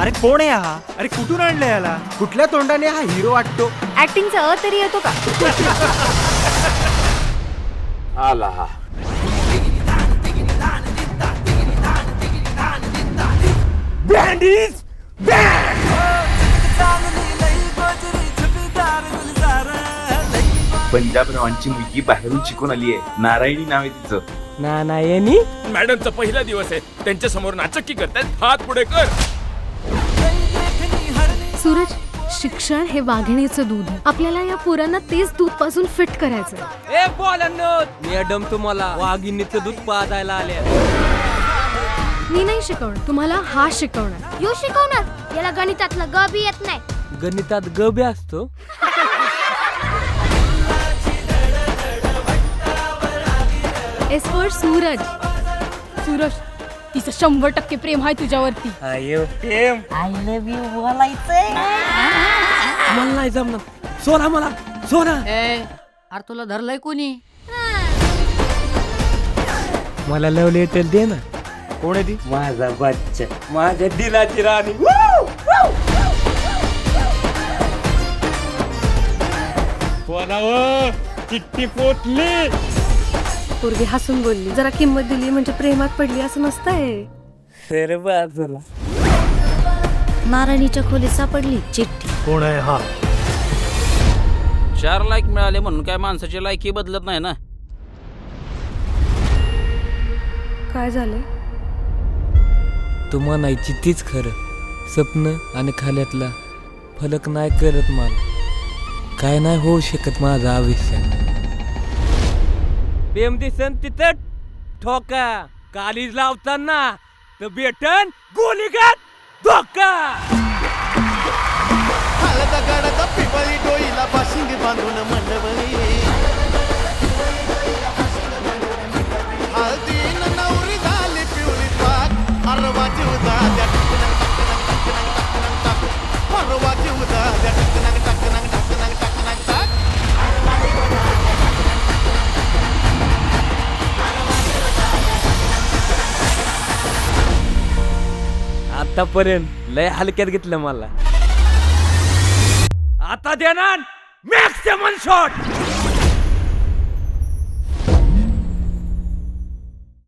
अरे कोण आहे हा? अरे कुठून आणलं याला? कुठल्या तोंडाने हा हिरो वाटतो? ऍक्टिंगचा अ तरी येतो का? आला हा. पंजाब रावांची मुलगी बाहेरून शिकून आली आहे. नारायणी नाव आहे तिचं. ना ना येनी मॅडमचा पहिला दिवस आहे. त्यांच्यासमोर नाचक्की करतायत. हात पुढे कर. सूरज शिक्षण हे वाघिणीचं दूध. आहे आपल्याला या पोरांना तेच दूधपासून फिट करायचं ए बोलांनो मॅडम तुम्हाला वाघिणीचं दूध पाजायला आले मी नाही शिकवणार तुम्हाला हा शिकवणार. यो शिकवणार? याला गणितातलं ग बी येत नाही. गणितात गबे असतो? एस फॉर सूरज सूरज तिचं शंभर टक्के प्रेम आहे तुझ्यावरती. मला नाही जमणार. सोना मला सोना. अरे तुला धरलंय कोणी? मला लव लेटर दे ना. कोण आहे ती? माझा बच्चा माझ्या दिलाची राणी. चिठ्ठी पोचली. पोरगी हसून बोलली. जरा किंमत दिली म्हणजे प्रेमात पडली असं नसतंय. सर बाजूला नारायणीच्या खोलीत सापडली चिठ्ठी. कोण आहे हा? चार लाईक मिळाले म्हणून काय माणसाची लायकी बदलत नाही ना? काय झालंय तू म्हणायची तीच खरं. स्वप्न आणि खाल्यातला फलक नाही करत मला. काय नाही होऊ शकत माझं आयुष्य बेम दिसन तिथं ठोका. कालीज लावताना तर बेटन गोलीगात धोका. पिपळी डोईला पाशिंग बांधून मंडवली आतापर्यंत लय हलक्यात घेतलं मला. आता देणार मॅक्सिमम शॉट